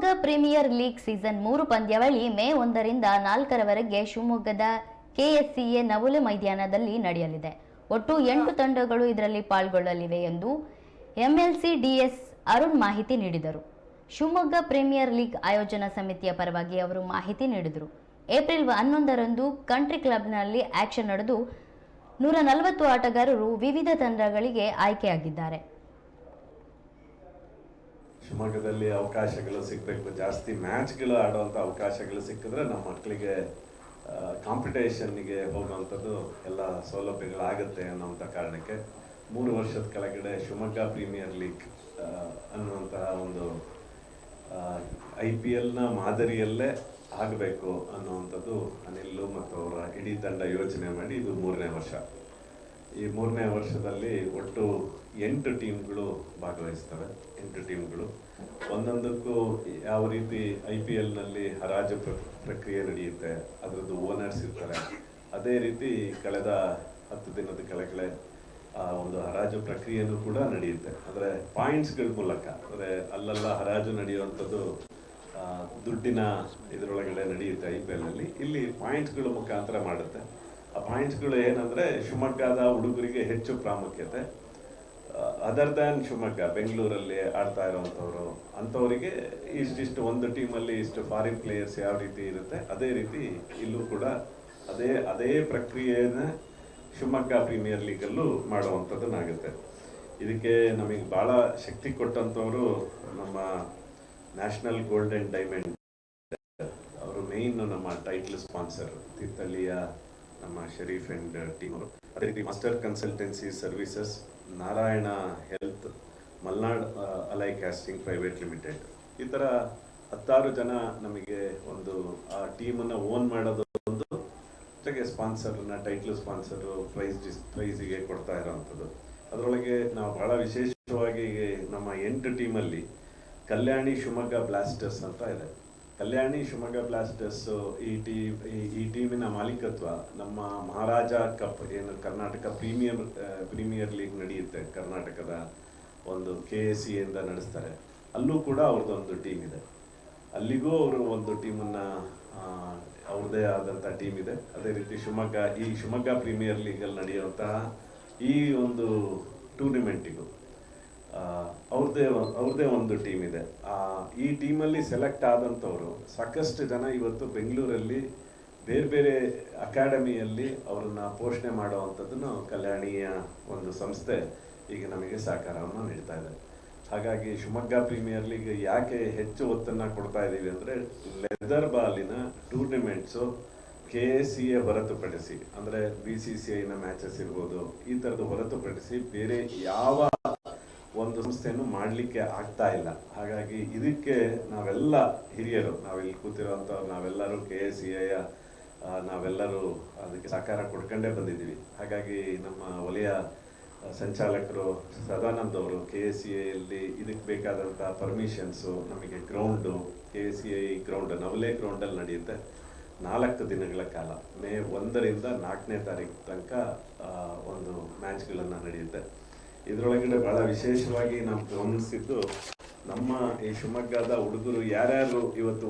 Shivamogga premier league season ಮೂರು ಪಂದ್ಯಾವಳಿ ಮೇ ಒಂದರಿಂದ ನಾಲ್ಕರವರೆಗೆ ಶಿವಮೊಗ್ಗದ ಕೆಎಸ್ಸಿಎ ನವುಲೆ ಮೈದಾನದಲ್ಲಿ ನಡೆಯಲಿದೆ. ಒಟ್ಟು ಎಂಟು ತಂಡಗಳು ಇದರಲ್ಲಿ ಪಾಲ್ಗೊಳ್ಳಲಿವೆ ಎಂದು ಎಂಎಲ್ಸಿ ಡಿಎಸ್ ಅರುಣ್ ಮಾಹಿತಿ ನೀಡಿದರು. ಶಿವಮೊಗ್ಗ ಪ್ರೀಮಿಯರ್ ಲೀಗ್ ಆಯೋಜನಾ ಸಮಿತಿಯ ಪರವಾಗಿ ಅವರು ಮಾಹಿತಿ ನೀಡಿದರು. ಏಪ್ರಿಲ್ ಹನ್ನೊಂದರಂದು ಕಂಟ್ರಿ ಕ್ಲಬ್ನಲ್ಲಿ ಆಕ್ಷನ್ ನಡೆದು ನೂರ ನಲವತ್ತು ಆಟಗಾರರು ವಿವಿಧ ತಂಡಗಳಿಗೆ ಆಯ್ಕೆಯಾಗಿದ್ದಾರೆ. ಶಿವಮೊಗ್ಗದಲ್ಲಿ ಅವಕಾಶಗಳು ಸಿಗಬೇಕು. ಜಾಸ್ತಿ ಮ್ಯಾಚ್ಗಳು ಆಡುವಂಥ ಅವಕಾಶಗಳು ಸಿಕ್ಕಿದ್ರೆ ನಮ್ಮ ಮಕ್ಕಳಿಗೆ ಕಾಂಪಿಟೇಷನ್ಗೆ ಹೋಗುವಂಥದ್ದು ಎಲ್ಲ ಸೌಲಭ್ಯಗಳಾಗುತ್ತೆ ಅನ್ನೋಂಥ ಕಾರಣಕ್ಕೆ ಮೂರು ವರ್ಷದ ಕೆಳಗಡೆ ಶಿವಮೊಗ್ಗ ಪ್ರೀಮಿಯರ್ ಲೀಗ್ ಅನ್ನುವಂತಹ ಒಂದು ಐ ಪಿ ಎಲ್ನ ಮಾದರಿಯಲ್ಲೇ ಆಗಬೇಕು ಅನ್ನುವಂಥದ್ದು ಅನಿಲ್ ಮತ್ತು ಅವರ ಇಡೀ ತಂಡ ಯೋಚನೆ ಮಾಡಿ ಇದು ಮೂರನೇ ವರ್ಷ. ಈ ಮೂರನೇ ವರ್ಷದಲ್ಲಿ ಒಟ್ಟು ಎಂಟು ಟೀಮ್ಗಳು ಭಾಗವಹಿಸ್ತವೆ, ಎಂಟು ಟೀಮ್ಗಳು. ಒಂದೊಂದಕ್ಕೂ ಯಾವ ರೀತಿ ಐ ಪಿ ಎಲ್ನಲ್ಲಿ ಹರಾಜು ಪ್ರ- ಪ್ರಕ್ರಿಯೆ ನಡೆಯುತ್ತೆ, ಅದರದ್ದು ಓನರ್ಸ್ ಇರ್ತಾರೆ, ಅದೇ ರೀತಿ ಕಳೆದ ಹತ್ತು ದಿನದ ಕೆಳಗಡೆ ಒಂದು ಹರಾಜು ಪ್ರಕ್ರಿಯೆನೂ ಕೂಡ ನಡೆಯುತ್ತೆ. ಅಂದರೆ ಪಾಯಿಂಟ್ಸ್ಗಳ ಮೂಲಕ, ಅಂದರೆ ಅಲ್ಲೆಲ್ಲ ಹರಾಜು ನಡೆಯುವಂಥದ್ದು ದುಡ್ಡಿನ ಇದರೊಳಗಡೆ ನಡೆಯುತ್ತೆ ಐ ಪಿ ಎಲ್ನಲ್ಲಿ. ಇಲ್ಲಿ ಪಾಯಿಂಟ್ಸ್ಗಳ ಮುಖಾಂತರ ಮಾಡುತ್ತೆ. ಪಾಯಿಂಟ್ಸ್ಗಳು ಏನಂದರೆ ಶಿವಮೊಗ್ಗದ ಹುಡುಗರಿಗೆ ಹೆಚ್ಚು ಪ್ರಾಮುಖ್ಯತೆ. ಅದರ್ ದ್ಯಾನ್ ಶಿವಮೊಗ್ಗ, ಬೆಂಗಳೂರಲ್ಲಿ ಆಡ್ತಾ ಇರೋವಂಥವ್ರು, ಅಂಥವರಿಗೆ ಇಷ್ಟಿಷ್ಟು ಒಂದು ಟೀಮಲ್ಲಿ ಇಷ್ಟು ಫಾರಿನ್ ಪ್ಲೇಯರ್ಸ್ ಯಾವ ರೀತಿ ಇರುತ್ತೆ, ಅದೇ ರೀತಿ ಇಲ್ಲೂ ಕೂಡ ಅದೇ ಅದೇ ಪ್ರಕ್ರಿಯೆನ ಶಿವಮೊಗ್ಗ ಪ್ರೀಮಿಯರ್ ಲೀಗಲ್ಲೂ ಮಾಡುವಂಥದ್ದನ್ನಾಗುತ್ತೆ ಇದಕ್ಕೆ ನಮಗೆ ಭಾಳ ಶಕ್ತಿ ಕೊಟ್ಟಂಥವರು ನಮ್ಮ ನ್ಯಾಷನಲ್ ಗೋಲ್ಡನ್ ಡೈಮಂಡ್ ಅವರು ಮೇಯ್ನು ನಮ್ಮ ಟೈಟ್ಲ್ ಸ್ಪಾನ್ಸರ್ ತೀರ್ಥಹಳ್ಳಿಯ ನಮ್ಮ ಶರೀಫ್ ಅಂಡ್ ಟೀಮ್ ಅವರು. ಅದೇ ರೀತಿ master consultancy services Narayana health Malnad alloy casting private limited ಈ ಥರ ಹತ್ತಾರು ಜನ ನಮಗೆ ಒಂದು, ಆ ಟೀಮನ್ನು ಓನ್ ಮಾಡೋದು ಒಂದು, ಜೊತೆಗೆ ಸ್ಪಾನ್ಸರ್ನ ಟೈಟ್ಲ್ ಸ್ಪಾನ್ಸರು ಪ್ರೈಸ್ ಡಿಸ್ ಪ್ರೈಸಿಗೆ ಕೊಡ್ತಾ ಇರೋವಂಥದ್ದು ಅದರೊಳಗೆ ನಾವು ಬಹಳ ವಿಶೇಷವಾಗಿ ನಮ್ಮ ಎಂಟು ಟೀಮಲ್ಲಿ ಕಲ್ಯಾಣಿ, ಶಿವಮೊಗ್ಗ ಬ್ಲಾಸ್ಟರ್ಸ್ ಅಂತ ಇದೆ. ಕಲ್ಯಾಣಿ, ಶಿವಮೊಗ್ಗ ಬ್ಲಾಸ್ಟರ್ಸ್, ಈ ಟೀ, ಈ- ಟೀಮಿನ ಮಾಲೀಕತ್ವ ನಮ್ಮ ಮಹಾರಾಜ ಕಪ್ ಏನು ಕರ್ನಾಟಕ ಪ್ರೀಮಿಯರ್ ಪ್ರೀಮಿಯರ್ ಲೀಗ್ ನಡೆಯುತ್ತೆ ಕರ್ನಾಟಕದ ಒಂದು ಕೆ ಎ ಸಿ ಇಂದ ನಡೆಸ್ತಾರೆ. ಅಲ್ಲೂ ಕೂಡ ಅವ್ರದ್ದೊಂದು ಟೀಮ್ ಇದೆ. ಅಲ್ಲಿಗೂ ಅವರು ಒಂದು ಟೀಮನ್ನು ಅವ್ರದ್ದೇ ಆದಂಥ ಟೀಮ್ ಇದೆ. ಅದೇ ರೀತಿ ಶಿವಮೊಗ್ಗ, ಈ ಶಿವಮೊಗ್ಗ ಪ್ರೀಮಿಯರ್ ಲೀಗಲ್ಲಿ ನಡೆಯುವಂತಹ ಈ ಒಂದು ಟೂರ್ನಿಮೆಂಟಿಗೂ ಅವ್ರದ್ದೇ ಅವ್ರದ್ದೇ ಒಂದು ಟೀಮ್ ಇದೆ. ಈ ಟೀಮಲ್ಲಿ ಸೆಲೆಕ್ಟ್ ಆದಂಥವರು ಸಾಕಷ್ಟು ಜನ ಇವತ್ತು ಬೆಂಗಳೂರಲ್ಲಿ ಬೇರೆ ಬೇರೆ ಅಕಾಡೆಮಿಯಲ್ಲಿ ಅವ್ರನ್ನ ಪೋಷಣೆ ಮಾಡುವಂಥದ್ದನ್ನು ಕಲ್ಯಾಣಿಯ ಒಂದು ಸಂಸ್ಥೆ ಈಗ ನಮಗೆ ಸಹಕಾರವನ್ನು ನೀಡ್ತಾ ಇದೆ. ಹಾಗಾಗಿ ಶಿವಮೊಗ್ಗ ಪ್ರೀಮಿಯರ್ ಲೀಗ್ ಯಾಕೆ ಹೆಚ್ಚು ಒತ್ತನ್ನು ಕೊಡ್ತಾ ಇದ್ದೀವಿ ಅಂದರೆ leather ಬಾಲಿನ tournaments K A C A ಹೊರತುಪಡಿಸಿ, ಅಂದರೆ ಬಿ ಸಿ ಸಿ ಐನ ಮ್ಯಾಚಸ್ ಇರ್ಬೋದು, ಈ ಥರದ್ದು ಹೊರತುಪಡಿಸಿ ಬೇರೆ ಯಾವ ಒಂದು ಸಂಸ್ಥೆಯನ್ನು ಮಾಡಲಿಕ್ಕೆ ಆಗ್ತಾ ಇಲ್ಲ. ಹಾಗಾಗಿ ಇದಕ್ಕೆ ನಾವೆಲ್ಲ ಹಿರಿಯರು, ನಾವಿಲ್ಲಿ ಕೂತಿರುವಂಥವ್ರು, ನಾವೆಲ್ಲರೂ ಕೆ ಎ ಸಿ ನಾವೆಲ್ಲರೂ ಅದಕ್ಕೆ ಸಹಕಾರ ಕೊಡ್ಕೊಂಡೇ ಬಂದಿದ್ದೀವಿ. ಹಾಗಾಗಿ ನಮ್ಮ ವಲಯ ಸಂಚಾಲಕರು ಸದಾನಂದ್ ಅವರು ಕೆ ಎಸ್ ಸಿ ಐಯಲ್ಲಿ ಇದಕ್ಕೆ ಬೇಕಾದಂಥ ಪರ್ಮಿಷನ್ಸು ನಮಗೆ ground K S C I ground Navale ಗ್ರೌಂಡಲ್ಲಿ ನಡೆಯುತ್ತೆ. ನಾಲ್ಕು ದಿನಗಳ ಕಾಲ, ಮೇ ಒಂದರಿಂದ ನಾಲ್ಕನೇ ತಾರೀಕು ತನಕ ಒಂದು ಮ್ಯಾಚ್ಗಳನ್ನು ನಡೆಯುತ್ತೆ. ಇದರೊಳಗಡೆ ಬಹಳ ವಿಶೇಷವಾಗಿ ನಾವು ಗಮನಿಸಿದ್ದು ನಮ್ಮ ಈ ಶಿವಮೊಗ್ಗದ ಹುಡುಗರು ಯಾರ್ಯಾರು ಇವತ್ತು